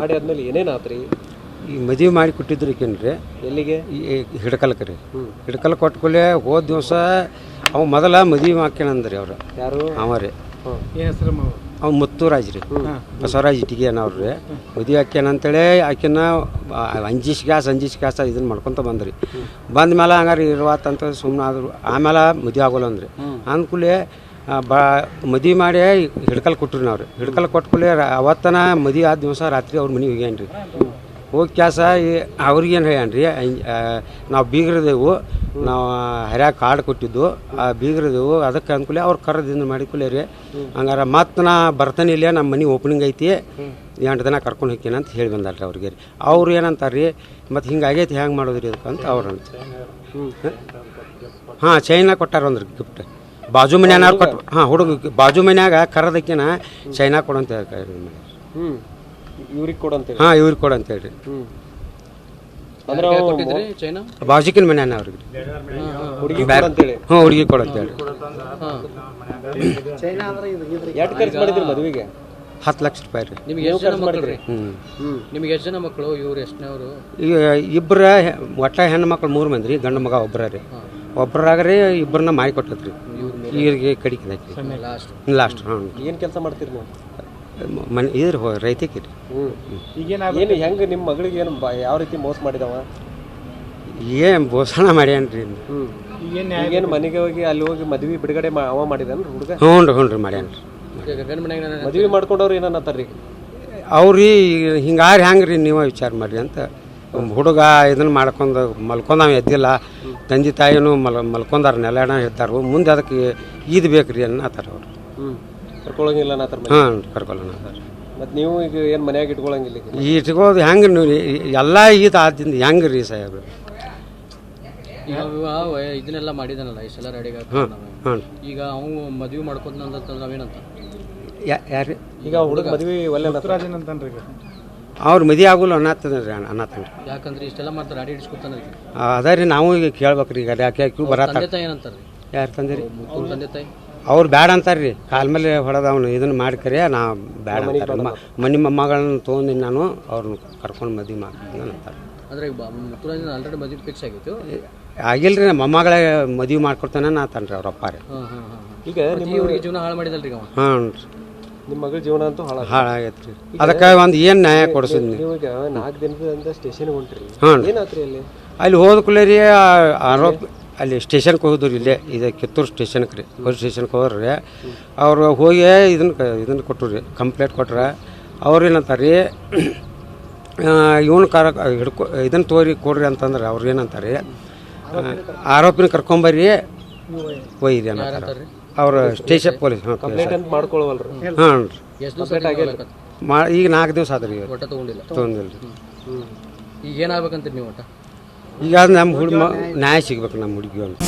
ಮಾಡಿ ಆದ್ಮೇಲೆ ಏನೇನು ಆತ್ರಿ? ಈ ಮದುವೆ ಮಾಡಿ ಕೊಟ್ಟಿದ್ರು ರೀ ಎಲ್ಲಿಗೆ? ಈ ಹಿಡ್ಕಲ್ಕ ರೀ ಹಿಡ್ಕಲ್ ಕೊಟ್ಕೊಳ್ಳೆ ಹೋದ ದಿವಸ ಅವ ಮೊದಲ ಮದುವೆ ಹಾಕ್ಯಾನಂದ್ರಿ ಅವ್ರು. ಯಾರು? ಅವ ರೀ. ಅವ ಅವ್ ಮುತ್ತೂರಾಜ್ ರೀ. ಬಸವರಾಜ್ ಇಟ್ಟಿಗೆ ಅನ್ನೋರು ರೀ. ಮದುವೆ ಹಾಕ್ಯಾನ ಅಂತೇಳಿ ಆಕಿನ ಅಂಜಿಸ್ ಗ್ಯಾಸ್ ಅಂಜಿಸ್ ಗ್ಯಾಸ್ ಇದನ್ನ ಮಾಡ್ಕೊತ ಬಂದ್ರಿ. ಬಂದ ಮೇಲೆ ಹಂಗಾರೆ ಇರುವಾತಂತ ಸುಮ್ಮನೆ ಆದ್ರು ಆಮೇಲೆ ಮದುವೆ ಆಗೋಲ್ಲ ಅಂದ್ರಿ. ಅಂದ್ಕೂಲೆ ಬಾ ಮದಿ ಮಾಡಿ ಹಿಡ್ಕಲ್ ಕೊಟ್ಟರು ನಾವು ರೀ ಹಿಡ್ಕಲ್ ಕೊಟ್ಕೂಲೆ ಅವತ್ತನ ಮದಿ ಆದ ದಿವಸ ರಾತ್ರಿ ಅವ್ರ ಮನೆಗೆ ಹೋಗ್ಯಾನ್ರಿ. ರೀ ಹೋಗಿ ಕ್ಯಾಸ ಅವ್ರಿಗೇನು ಹೇಳ್ಯಾನ್ರಿ ನಾವು ಬೀಗ್ರದೇವು, ನಾವು ಹರ್ಯಾಗ ಕಾರ್ಡ್ ಕೊಟ್ಟಿದ್ದು, ಆ ಬೀಗ್ರದೇವು, ಅದಕ್ಕೆ ಅಂದ್ಕೊಳ್ಳಿ ಅವ್ರು ಕರೆದಿಂದ ಮಾಡಿಕೊಳ್ಳೇ ರೀ ಹಂಗಾರೆ ಮತ್ತೆ ನಾ ಬರ್ತಾನೆ ಇಲ್ಲ ನಮ್ಮ ಮನೆ ಓಪನಿಂಗ್ ಐತಿ, ಎಂಟು ದಿನ ಕರ್ಕೊಂಡು ಹೋಗ್ತೀನಿ ಅಂತ ಹೇಳಿ ಬಂದಾರ್ರಿ ಅವ್ರಿಗೆ ರೀ ಅವ್ರು ಏನಂತಾರೆ ರೀ ಮತ್ತು ಹಿಂಗಾಗೈತಿ ಹೆಂಗೆ ಮಾಡೋದ್ರಿ ಅದಕ್ಕೆ ಅಂತ ಅವ್ರು ಅಂತ. ಹಾಂ ಚೈನಾ ಕೊಟ್ಟಾರ ಒಂದ್ರಿ ಗಿಫ್ಟ್ ಬಾಜು ಮನ್ಯಾನ ಕೊಟ್ಟು ಹಾಂ ಹುಡುಗ ಬಾಜು ಮನ್ಯಾಗ ಕರದಕ್ಕಿನ ಚೈನಾ ಕೊಡಂತ ಹ್ಮ್. ಇವ್ರಿಗೆ ಕೊಡಂತ ಹಾಂ ಇವ್ರಿಗೆ ಕೊಡಂತ ಹೇಳ್ರಿ ಹ್ಮ್ ಅಂದ್ರೆ ಅವ ಕೊಟ್ಟಿದ್ರಿ ಚೈನಾ ಬಾಜುಕಿನ ಮನ್ಯಾನ ಅವ್ರಿಗೆ. ಹುಡುಗಿ ಕೊಡಂತೇಳಿ. ಹ್ಞೂ ಹುಡುಗಿ ಕೊಡಂತ ಹೇಳಿ ಹಾಂ ಎಷ್ಟು ಖರ್ಚು ಮಾಡಿದ್ರಿ ಮದುವೆಗೆ? ಹತ್ತು ಲಕ್ಷ ರೂಪಾಯಿ ರೀ. ನಿಮ್ಗೆ ಎಷ್ಟು ಜನ ಮಕ್ಕಳು ರೀ? ಹ್ಞೂ ಹ್ಮ್. ನಿಮ್ಗೆ ಎಷ್ಟು ಜನ ಮಕ್ಕಳು ಇವ್ರು ಎಷ್ಟನೇವರು? ಈಗ ಇಬ್ಬರ ಒಟ್ಟ ಹೆಣ್ಣು ಮಕ್ಕಳು ಮೂರು ಮಂದಿ ರೀ ಗಂಡು ಮಗ ಒಬ್ಬರ ರೀ. ಒಬ್ಬರಾಗ ರೀ ಇಬ್ಬರನ್ನ ಮಾಡಿ ಕೊಟ್ಟದ್ರಿ ಇವ್ರಿಗೆ ಕಡಿಕೆ ಹಾಕಿ. ಲಾಸ್ಟ್ ಲಾಸ್ಟ್ ಹಾಂ ಏನು ಕೆಲಸ ಮಾಡ್ತೀರಿ ನೀವು? ಮನೆ ಇದ್ರ ರೈತಕ್ಕೆ ರೀ ಏನು ಹೆಂಗೆ ನಿಮ್ಮ ಮಗಳಿಗೆ ಏನು ಬ- ಯಾವ ರೀತಿ ಮೋಸ ಮಾಡಿದವ? ಏನು ಬೋಸಣ ಮಾಡ್ಯಾನ್ರಿ ಏನು ಈಗೇನು ಮನೆಗೆ ಹೋಗಿ ಅಲ್ಲಿ ಹೋಗಿ ಮದ್ವಿ ಬಿಡುಗಡೆ ಮಾ- ಅವ ಮಾಡಿದನ್ ಹುಡುಗ? ಹ್ಞೂ ರೀ ಹ್ಞೂ ರೀ ಮಾಡ್ಯಾನ್ರಿ ಮದುವೆ ಮಾಡ್ಕೊಂಡವ್ರು ಏನನ್ನತ್ತಾರ್ರಿ ಅವ್ರಿ ಹಿಂಗಾರಿ ಹೆಂಗೆ ರೀ ನೀವು ವಿಚಾರ ಮಾಡ್ರಿ ಅಂತ. ಹುಡುಗ ಇದನ್ನ ಮಾಡ್ಕೊಂಡು ಮಲ್ಕೊಂಡವ ಎದ್ದಿಲ್ಲ. ತಂದೆ ತಾಯಿನೂ ಮಲ್ ಮಲ್ಕೊಂಡಾರ ನೆಲಣ ಹೇಳ್ತಾರ ಮುಂದೆ ಅದಕ್ಕೆ ಈದ್ ಬೇಕ್ರಿ ರೀ ಅನ್ನತ್ತಾರ ಅವರು. ಹ್ಞೂ ಕರ್ಕೊಳಂಗಿಲ್ಲ ಅನ್ನತ್ತಾರ ಮನೆ ಹಾಂ ಕರ್ಕೊಲ್ಲ ಮತ್ತು ನೀವು ಈಗ ಏನು ಮನ್ಯಾಗ ಇಟ್ಕೊಳಂಗಿಲ್ಲ ಈಗ? ಈ ಇಟ್ಕೋದು ಹೆಂಗೆ ನೀವು? ಎಲ್ಲ ಈದ್ ಆದಿಂದ ಹೆಂಗೆ ರೀ ಸಾಹೇಬ್ರು ಈಗ ವಿವಾಹ ವಯ- ಇದನ್ನೆಲ್ಲ ಮಾಡಿದಾನಲ್ಲ ಇಷ್ಟೆಲ್ಲ ರೆಡಿ ಹಾಂ ಹಾಂ. ಈಗ ಅವ್ನು ಮದುವೆ ಮಾಡ್ಕೊಂತ ಅಂತಂದ್ರೆ ನಾವೇನಂತ ಯಾರು ಈಗ ಹುಡುಗ ಮದ್ವಿ ಒಲ್ಲೆ ಅವ್ರು ಮದಿ ಆಗುಲ್ಲ ಅನ್ನತ್ತದ ರೀ ಅನ್ನತ್ತಂಗ ಯಾಕಂದ್ರೆ ಇಷ್ಟೆಲ್ಲ ಮಾಡ್ತಾರೆ ಅಡಿ ಹಿಡಿಸ್ಕೊತಾನೆ ಅದ ರೀ ನಾವು ಈಗ ಕೇಳ್ಬೇಕು ರೀ ಈಗ ಯಾಕೆ ಯಾಕೆ ಬರತ್ತ ತಂದೆ ತಾಯಿ ಏನಂತಾರೆ ಯಾರು ತಂದಿರಿ ಮುತ್ತೂರ್ ತಂದೆ ತಾಯಿ? ಅವ್ರು ಬ್ಯಾಡ ಅಂತಾರೆ ರೀ. ಕಾಲ ಮೇಲೆ ಹೊಡೆದ ಅವನು ಇದನ್ನ ಮಾಡ್ಕರಿ ನಾ ಬ್ಯಾಡ ಅಂತಾರೆ ಮನೆ ಮೊಮ್ಮಗಳನ್ನ ತೊಗೊಂಡು ನಾನು ಅವ್ರನ್ನ ಕರ್ಕೊಂಡು ಮದುವೆ ಮಾಡ್ತೀನಿ ಅಂತಾರೆ ಅಂದ್ರೆ ಮುತ್ತುರಾಜನ ಮುತ್ತೂರಾಜ್ ಆಲ್ರೆಡಿ ಮದುವೆ ಫಿಕ್ಸ್ ಆಗಿತ್ತು? ಆಗಿಲ್ರಿ ನಮ್ಮ ಮೊಮ್ಮಗಳ ಮದುವೆ ಮಾಡ್ಕೊಡ್ತಾನೆ ನಾ ತನ್ರಿ ಅವ್ರ ಅಪ್ಪ ರೀ. ಈಗ ನಿಮ್ಮ ಜೀವನ ಹಾಳು ಮಾಡಿದಲ್ರಿ ಹಾಂ ನಿಮ್ಮ ಮಗಳ ಜೀವನ ಅಂತೂ ಹಾಳ ಹಾಳಾಗೈತೆ ರೀ ಅದಕ್ಕೆ ಒಂದು ಏನು ನ್ಯಾಯ ಕೊಡಿಸಿದ್ನಿ ನೀವು ನಾಲ್ಕು ದಿನದಿಂದ ಸ್ಟೇಷನ್ ಹೊಂಟ್ರಿ. ಹಾಂ ಏನಾತ್ರಿ ಅಲ್ಲಿ? ಅಲ್ಲಿ ಹೋದ ಕೂಡಲೇ ರೀ ಆರೋಪ ಅಲ್ಲಿ ಸ್ಟೇಷನ್ಗೆ ಹೋದ್ರು ಇಲ್ಲೇ ಇದೆ ಕಿತ್ತೂರು ಸ್ಟೇಷನ್ಗೆ ರೀ ಪೊಲೀಸ್ ಸ್ಟೇಷನ್ಗೆ ಹೋದ್ರಿ ಅವರು ಹೋಗಿ ಇದನ್ನ ಇದನ್ನ ಕೊಟ್ಟರು ರೀ ಕಂಪ್ಲೇಂಟ್ ಕೊಟ್ರೆ. ಅವ್ರು ಏನಂತಾರೆ ರೀ ಇವನು ಕರ ಹಿಡ್ಕೊ ಇದನ್ನು ತೋರಿ ಕೊಡ್ರಿ ಅಂತಂದ್ರೆ ಅವ್ರು ಏನಂತಾರೆ ಆರೋಪಿನ ಕರ್ಕೊಂಬರ್ರಿ ಒಯ್ಯಿರಿ ಅನ್ನತ್ತಾರೆ ಅವ್ರು ಸ್ಟೇಷನ್ ಪೊಲೀಸ್ ಹಾಂ ಕಂಪ್ಲೇಂಟ್ ಅಂತ ಮಾಡ್ಕೊಳವಲ್ರಿ. ಹಾಂ ರೀ ಎಷ್ಟು ದಿವಸ ಮಾ ಈಗ ನಾಲ್ಕು ದಿವಸ ಆದ್ರಿ ಒಟ್ಟ ತಗೊಂಡಿಲ್ಲ. ತೊಗೊಂದಿಲ್ಲ ರೀ ಈಗ ಏನಾಗ್ಬೇಕಂತ ನೀವು ಒಟ್ಟ? ಈಗ ನಮ್ಮ ಹುಡುಗ ನ್ಯಾಯ ಸಿಗ್ಬೇಕು ನಮ್ಮ ಹುಡುಗಿ ಅಂತ